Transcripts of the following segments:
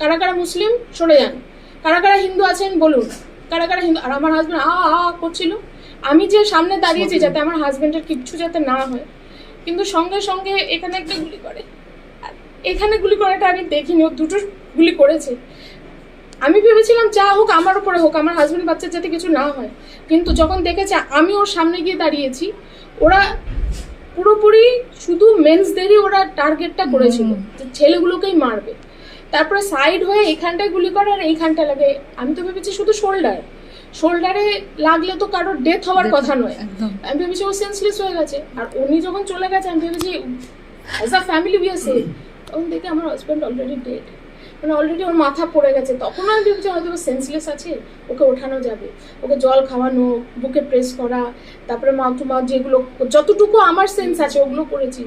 কারা কারা মুসলিম? সরে যান। কারা কারা হিন্দু আছেন বলুন। কারা কারা হিন্দু? আর আমার হাজব্যান্ড আ আ করছিল। আমি যে সামনে দাঁড়িয়েছি যাতে আমার হাজব্যান্ডের কিচ্ছু যাতে না হয় কিন্তু সঙ্গে সঙ্গে এখানে একটা গুলি করে। এখানে গুলি করাটা আমি দেখিনি ও দুটো গুলি করেছে। আমি ভেবেছিলাম যা হোক আমার উপরে হোক আমার হাজব্যান্ড বাচ্চার যাতে কিছু না হয়। কিন্তু যখন দেখেছে আমি ওর সামনে গিয়ে দাঁড়িয়েছি ওরা পুরোপুরি শুধু মেন্সদেরই ওরা টার্গেটটা করেছিল যে ছেলেগুলোকেই মারবে। তারপরে সাইড হয়ে এইখানটায় গুলি করে আর এইখানটা লাগে। আমি তো ভেবেছি শুধু শোল্ডার শোল্ডারে লাগলে তো কারোর ডেথ হওয়ার কথা নয়। আমি ভেবেছি ও সেন্সলেস হয়ে গেছে। আর উনি যখন চলে গেছে আমি ভেবেছি as a family we are safe তখন দেখে আমার হাজব্যান্ড অলরেডি ডেড মানে অলরেডি ওর মাথা পড়ে গেছে। তখন আমি ভেবেছি হয়তো সেন্সলেস আছে। ওকে ওঠানো যাবে। ওকে জল খাওয়ানো বুকে প্রেস করা তারপরে মাউথ টু মাউথ যেগুলো যতটুকু আমার সেন্স আছে ওগুলো করেছি।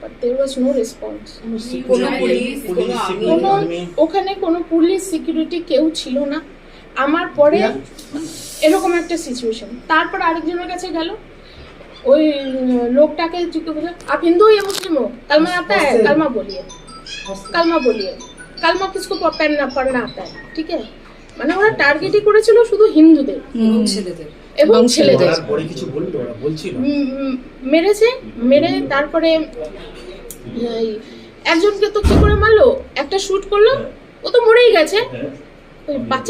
But there was no response কোনো ওখানে কোনো পুলিশ সিকিউরিটি কেউ ছিল না। আমার পরে এরকম একটা সিচুয়েশন তারপর আরেকজনের কাছে গেল। ওই লোকটাকে জিজ্ঞেস করছে আপ হিন্দু ইয়ে মুসলিম হো কালমা আতা হ্যাঁ কালমা বলিয়ে। কালমা বলিয়ে। কালমা কিছু কিসকো পড়না পড়না না হ্যাঁ ঠিক আছে? মানে ওরা টার্গেটই করেছিল শুধু হিন্দুদের। এবং ছেলেদের। কিছু বলল? বলছিল? মেরেছে মেরে তারপরে একজনকে তো কি করে মারলো? একটা শুট করল ও তো মরেই গেছে। হ্যাঁ। ওই বাচ্চা